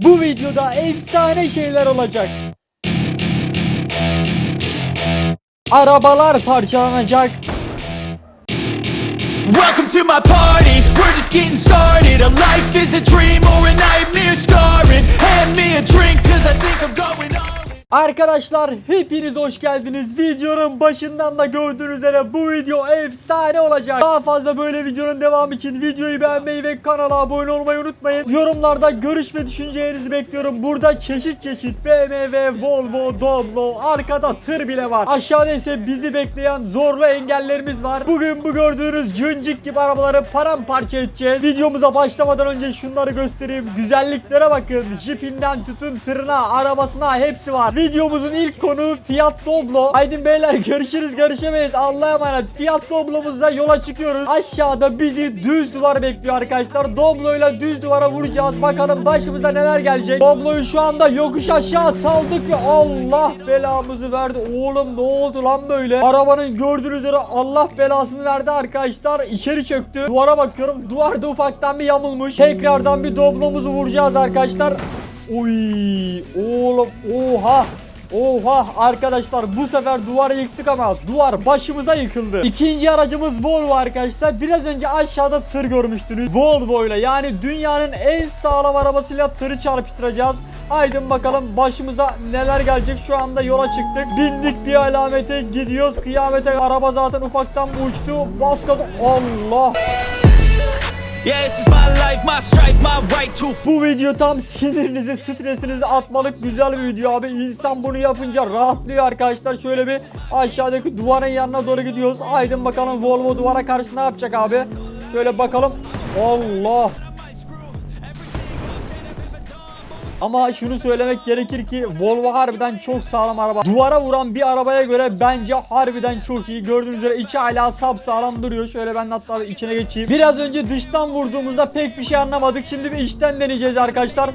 Bu videoda efsane şeyler olacak. Arabalar parçalanacak. Welcome to my party, we're just getting started A life is a dream or a nightmare scarring Hand me a drink Arkadaşlar hepiniz hoş geldiniz. Videonun başından da gördüğünüz üzere bu video efsane olacak. Daha fazla böyle videonun devamı için videoyu beğenmeyi ve kanala abone olmayı unutmayın. Yorumlarda görüş ve düşüncelerinizi bekliyorum. Burada çeşit çeşit BMW, Volvo, Doblo, arkada tır bile var. Aşağıda ise bizi bekleyen zorlu engellerimiz var. Bugün bu gördüğünüz cıncık gibi arabaları paramparça edeceğiz. Videomuza başlamadan önce şunları göstereyim. Güzelliklere bakın. Jipinden tutun tırına, arabasına hepsi var. Videomuzun ilk konu Fiat Doblo. Haydi beyler görüşürüz görüşemeyiz. Allah'a emanet. Fiat Doblo'muzla yola çıkıyoruz. Aşağıda bizi düz duvar bekliyor arkadaşlar. Doblo'yla düz duvara vuracağız. Bakalım başımıza neler gelecek. Doblo'yu şu anda yokuş aşağı saldık ve Allah belamızı verdi. Oğlum ne oldu lan böyle? Arabanın gördüğünüz üzere Allah belasını verdi arkadaşlar. İçeri çöktü. Duvara bakıyorum. Duvarda ufaktan bir yamulmuş. Tekrardan bir Doblo'muzu vuracağız arkadaşlar. Oy oğlum oha Oha arkadaşlar bu sefer duvarı yıktık ama duvar başımıza yıkıldı. İkinci aracımız Volvo arkadaşlar. Biraz önce aşağıda tır görmüştünüz. Volvo ile yani dünyanın en sağlam arabasıyla tırı çarpıştıracağız. Haydi bakalım başımıza neler gelecek. Şu anda yola çıktık. Bindik bir alamete gidiyoruz. Kıyamete araba zaten ufaktan uçtu. Bas gaza. Allah. Bu video tam sinirinizi, stresinizi atmalık güzel bir video abi. İnsan bunu yapınca rahatlıyor arkadaşlar. Şöyle bir aşağıdaki duvarın yanına doğru gidiyoruz. Aydın bakalım Volvo duvara karşı ne yapacak abi. Şöyle bakalım. Allah. Ama şunu söylemek gerekir ki Volvo harbiden çok sağlam araba. Duvara vuran bir arabaya göre bence harbiden çok iyi. Gördüğünüz üzere içi hala sap sağlam duruyor. Şöyle ben hatta içine geçeyim. Biraz önce dıştan vurduğumuzda pek bir şey anlamadık. Şimdi bir içten deneyeceğiz arkadaşlar.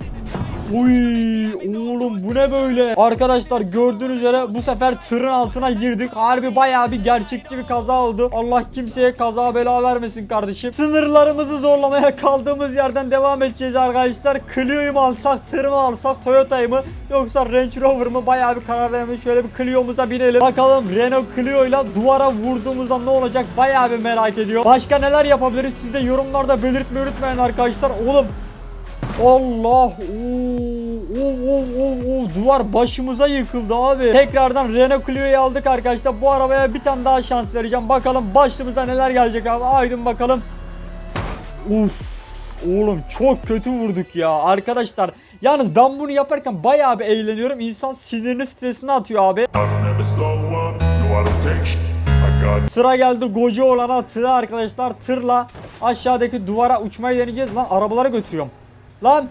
Uy oğlum bu ne böyle? Arkadaşlar gördüğünüz üzere bu sefer tırın altına girdik. Harbi bayağı bir gerçekçi bir kaza oldu. Allah kimseye kaza bela vermesin kardeşim. Sınırlarımızı zorlamaya kaldığımız yerden devam edeceğiz arkadaşlar. Clio'yu mu alsak, tırı mı alsak, Toyota'yı mı yoksa Range Rover mı? Bayağı bir karar vermiş. Şöyle bir Clio'muza binelim. Bakalım Renault Clio ile duvara vurduğumuzda ne olacak? Bayağı bir merak ediyor. Başka neler yapabiliriz? Siz de yorumlarda belirtmeyi unutmayın arkadaşlar. Oğlum Allah! Oo, oo, oo, oo. Duvar başımıza yıkıldı abi. Tekrardan Renault Clio'yu aldık arkadaşlar. Bu arabaya bir tane daha şans vereceğim. Bakalım başımıza neler gelecek abi. Aydın bakalım. Uf! Oğlum çok kötü vurduk ya arkadaşlar. Yalnız ben bunu yaparken bayağı bir eğleniyorum. İnsan sinirini stresini atıyor abi. Sıra geldi goca olana tırı arkadaşlar. Tırla aşağıdaki duvara uçmayı deneyeceğiz. Lan arabalara götürüyorum. Lan!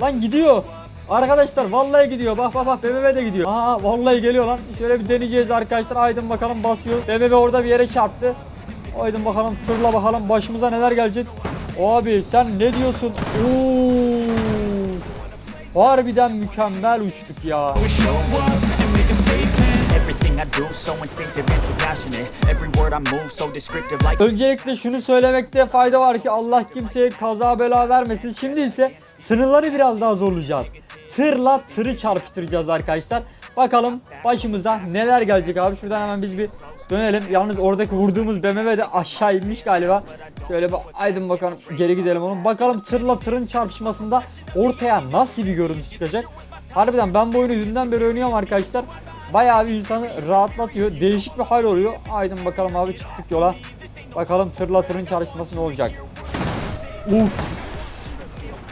Lan gidiyor. Arkadaşlar vallahi gidiyor. Bak bak bak BMW de gidiyor. Aa vallahi geliyor lan. Şöyle bir deneyeceğiz arkadaşlar. Aydın bakalım basıyor. BMW orada bir yere çarptı. Aydın bakalım tırla bakalım başımıza neler gelecek. Abi sen ne diyorsun? Oo! Harbiden mükemmel uçtuk ya. Everything I do so instinctive and so passionate Every word I move so descriptive like Öncelikle şunu söylemekte fayda var ki Allah kimseye kaza bela vermesin. Şimdi ise sınırları biraz daha zorlayacağız. Tırla tırı çarpıştıracağız arkadaşlar. Bakalım başımıza neler gelecek abi. Şuradan hemen biz bir dönelim. Yalnız oradaki vurduğumuz BMW de aşağı inmiş galiba. Şöyle bir aydın bakalım geri gidelim onun. Bakalım tırla tırın çarpışmasında ortaya nasıl bir görüntü çıkacak. Harbiden ben bu oyunu dünden beri oynuyorum arkadaşlar. Bayağı bir insanı rahatlatıyor. Değişik bir hal oluyor. Aydın bakalım abi çıktık yola. Bakalım tırla tırın çalışması ne olacak. Uf.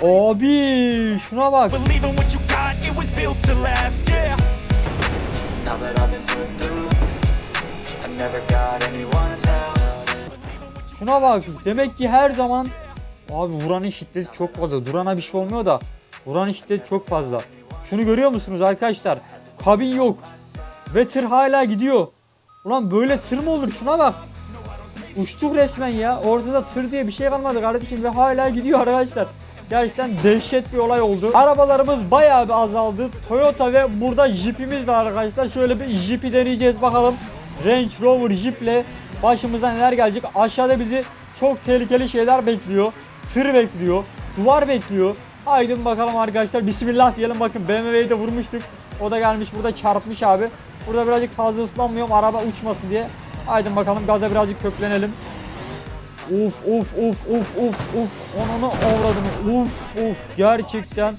Abi şuna bak. Şuna bak. Demek ki her zaman abi vuranın şiddeti çok fazla. Durana bir şey olmuyor da vuranın şiddeti çok fazla. Şunu görüyor musunuz arkadaşlar? Kabin yok. Ve tır hala gidiyor. Ulan böyle tır mı olur? Şuna bak. Uçtuk resmen ya. Ortada tır diye bir şey kalmadı kardeşim ve hala gidiyor arkadaşlar. Gerçekten dehşet bir olay oldu. Arabalarımız bayağı bir azaldı. Toyota ve burada Jeep'imiz var arkadaşlar. Şöyle bir Jeep'i deneyeceğiz bakalım. Range Rover Jeep'le başımıza neler gelecek. Aşağıda bizi çok tehlikeli şeyler bekliyor. Tır bekliyor. Duvar bekliyor. Haydi bakalım arkadaşlar. Bismillah diyelim bakın BMW'yi de vurmuştuk. O da gelmiş burada çarpmış abi. Burada birazcık fazla ıslanmıyorum araba uçmasın diye. Haydi bakalım gaza birazcık köklenelim. Uf uf uf uf uf uf. Onunu avradım. Uf uf. Gerçekten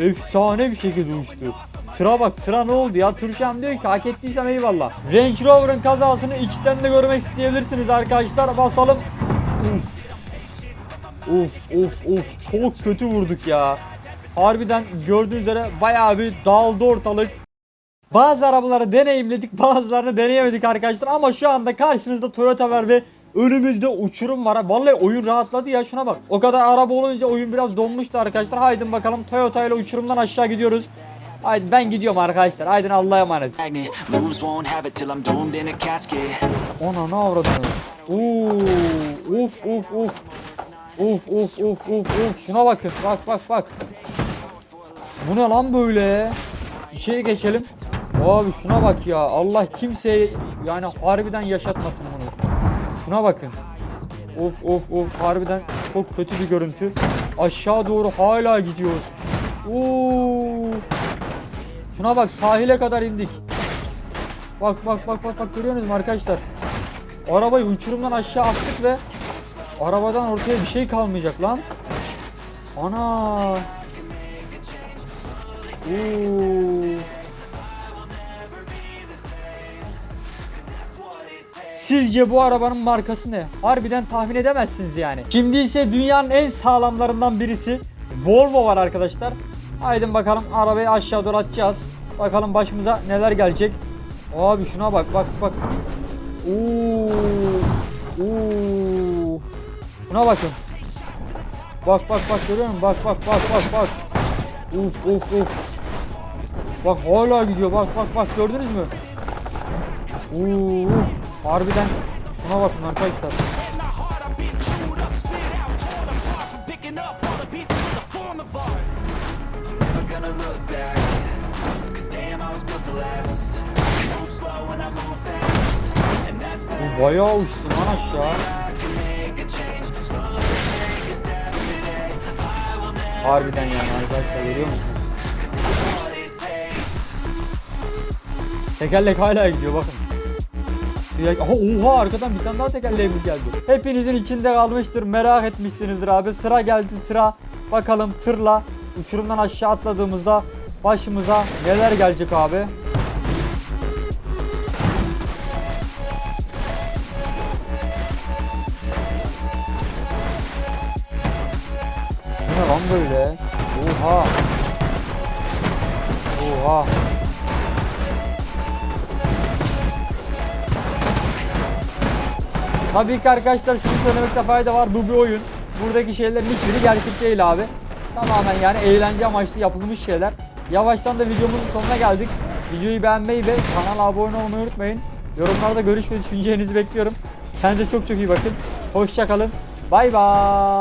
efsane bir şekilde uçtu. Tıra bak tıra ne oldu ya? Tır şu an diyor ki hak ettiysem eyvallah. Range Rover'ın kazasını içten de görmek isteyebilirsiniz arkadaşlar. Basalım. Uf. Uf uf uf. Çok kötü vurduk ya. Harbiden gördüğünüz üzere bayağı bir dağıldı ortalık. Bazı arabaları deneyimledik, bazılarını deneyemedik arkadaşlar ama şu anda karşınızda Toyota var ve önümüzde uçurum var. Vallahi oyun rahatladı ya şuna bak. O kadar araba olunca oyun biraz donmuştu arkadaşlar. Haydi bakalım Toyota ile uçurumdan aşağı gidiyoruz. Haydi ben gidiyorum arkadaşlar. Haydi Allah'a emanet. Ona ne avradını? Oo, uf uf uf. Uf uf uf uf uf. Şuna bakın. Bak bak bak. Bu ne lan böyle? İçeri geçelim. Abi şuna bak ya. Allah kimseye yani harbiden yaşatmasın bunu. Şuna bakın. Of of of harbiden çok kötü bir görüntü. Aşağı doğru hala gidiyoruz. Oo. Şuna bak sahile kadar indik. Bak bak bak bak bak görüyorsunuz mu arkadaşlar? Arabayı uçurumdan aşağı attık ve arabadan ortaya bir şey kalmayacak lan. Ana. Oo. Sizce bu arabanın markası ne? Harbiden tahmin edemezsiniz yani. Şimdi ise dünyanın en sağlamlarından birisi Volvo var arkadaşlar. Haydi bakalım arabayı aşağı doğru atacağız. Bakalım başımıza neler gelecek. Abi şuna bak bak bak. Oo. Oo. Buna bakın. Bak bak bak görüyor musun? Bak bak bak bak bak. Uf uf uf. Bak hala gidiyor. Bak bak bak gördünüz mü? Oo. Harbiden şuna bakın arkadaşlar. Never gonna look back Harbiden yani arkadaşlar görüyor musunuz? Tekerlek hala gidiyor bakın. Aha, oha arkadan bir tane daha tekerleğimiz geldi. Hepinizin içinde kalmıştır merak etmişsinizdir abi. Sıra geldi tıra. Bakalım tırla uçurumdan aşağı atladığımızda başımıza neler gelecek abi. Ne lan böyle? Oha. Oha. Tabii ki arkadaşlar şunu söylemekte fayda var. Bu bir oyun. Buradaki şeylerin hiçbiri gerçek değil abi. Tamamen yani eğlence amaçlı yapılmış şeyler. Yavaştan da videomuzun sonuna geldik. Videoyu beğenmeyi ve kanala abone olmayı unutmayın. Yorumlarda görüş ve düşüncelerinizi bekliyorum. Kendinize çok çok iyi bakın. Hoşçakalın. Bay bay.